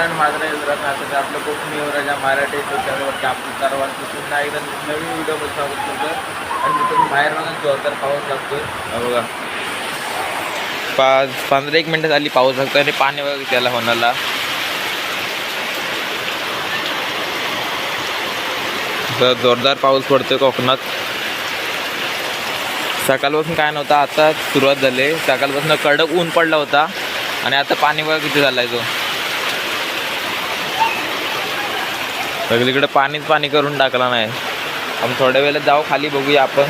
मित्रांनो माझं नाही राहतात आपलं कोकणी राजा मराठी त्याच्यावरती आपली कारवारची पुन्हा एकदा नवीन व्हिडिओमध्ये स्वागत करतो आणि मी तुम्ही बाहेर बघा जो पाऊस लागतो बघा. पाच पंधरा एक मिनटं झाली पाऊस लागतो आणि पाणी वगैरे त्याला होणारला तर जोरदार पाऊस पडतोय कोकणात. सकाळपासून काय नव्हता आता सुरुवात झाली. सकाळपासून कडक ऊन पडला होता. आणि आता पाणी वगैरे किती झाला आहे तो? सगळीकडे पाणीच पाणी करून टाकला नाही. आपण थोड्या वेळेला जाऊ खाली बघूया आपण.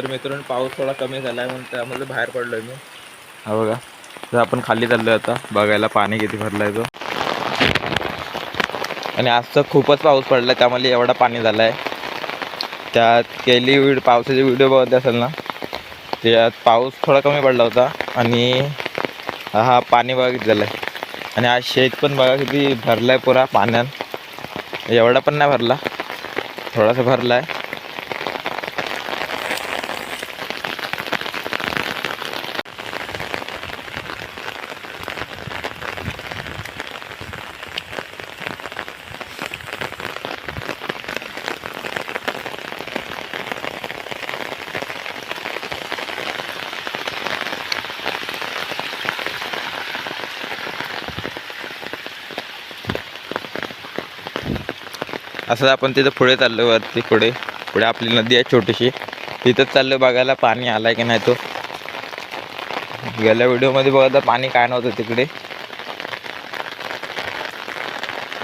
तर मित्रांनो पाऊस थोडा कमी झाला आहे म्हणून त्यामध्ये बाहेर पडलोय मी. हा बघा तर आपण खाली चाललोय आता. बघायला पाणी किती भरलं आहे तो. आणि आज तर खूपच पाऊस पडला त्यामध्ये एवढा पाणी झाला आहे त्यात गेली विड पावसाचे व्हिडिओ बघत असेल ना त्यात पाऊस थोडा कमी पडला होता आणि हा पाणी बघा किती झालं आहे आणि आज शेत पण बघा किती भरला आहे पुरा पाण्यात. एवढा पण नाही भरला थोडासा भरला आहे असं आपण तिथं पुढे चाललो वरती पुढे. पुढे आपली नदी आहे छोटीशी. तिथंच चाललो बघायला पाणी आलाय की नाही तो. गेल्या व्हिडिओमध्ये बघा तर पाणी काय नव्हतं तिकडे.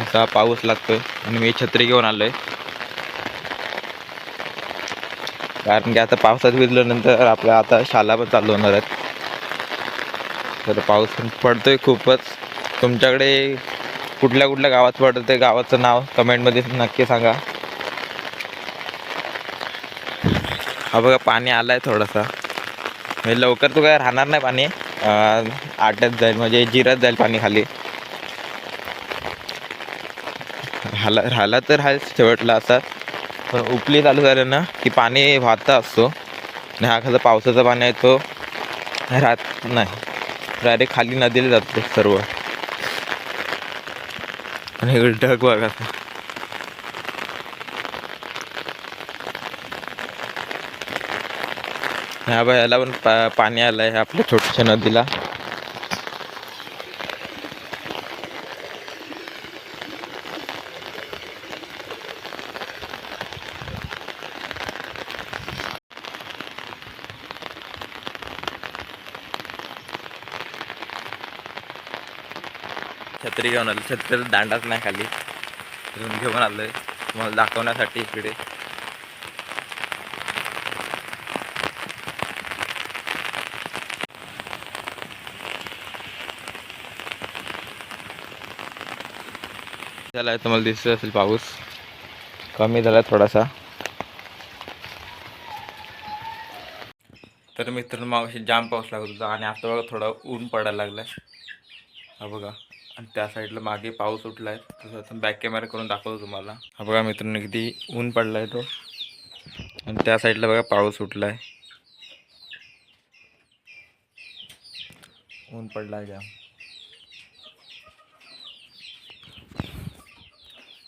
असा पाऊस लागतोय आणि मी छत्री घेऊन आलोय. कारण की आता पावसात भिजल्यानंतर आपल्या आता शाला पण चालू होणार आहेत. तर पाऊस पण पडतोय खूपच. तुमच्याकडे कुठल्या कुठल्या गावात पडतं ते गावाचं नाव कमेंटमध्ये नक्की सांगा. हा बघा पाणी आलं आहे थोडंसं. म्हणजे लवकर तू काय राहणार नाही पाणी. आटत जाईल म्हणजे जिरत जाईल पाणी खाली. राहिला राहिला तर हा शेवटला असा. पण उपली चालू झालं ना की पाणी वाहता असतो. आणि हा कसं पावसाचं पाणी आहे तो राहत नाही. डायरेक्ट खाली नदीला जातो सर्व. आणि ढग बघा ह्या बघ याला पण पा पाणी आलं आहे आपल्या छोट्याशा नदीला. छत्री घेऊन आलो. छत्री दांडाच नाही खाली. घेऊन घेऊन आहे तुम्हाला दाखवण्यासाठी इकडे. झालाय तुम्हाला दिसत असेल पाऊस. कमी झाला थोडासा. तर मित्रांनो मावशी जाम पाऊस लागत होता आणि आता बघा थोडा ऊन पडायला लागलं हा बघा. आणि त्या साईडला मागे पाऊस उठला आहे तसं आता बॅक कॅमेरा करून दाखवतो तुम्हाला. हा बघा मित्रांनो किती ऊन पडला आहे तो. आणि त्या साईडला बघा पाऊस उठला आहे ऊन पडला आहे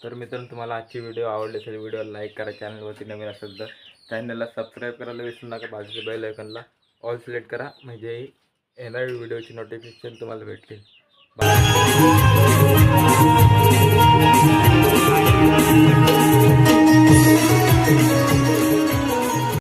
तर मित्रांनो तुम्हाला आजची व्हिडिओ आवडली असेल व्हिडिओला लाईक करा चॅनलवरती नवीन असेल तर. चॅनलला सबस्क्राईब करायला विसरू नका बाजूच्या बेल आयकनला ऑल सिलेक्ट करा म्हणजे येणाऱ्या व्हिडिओची नोटिफिकेशन तुम्हाला भेटतील. বাই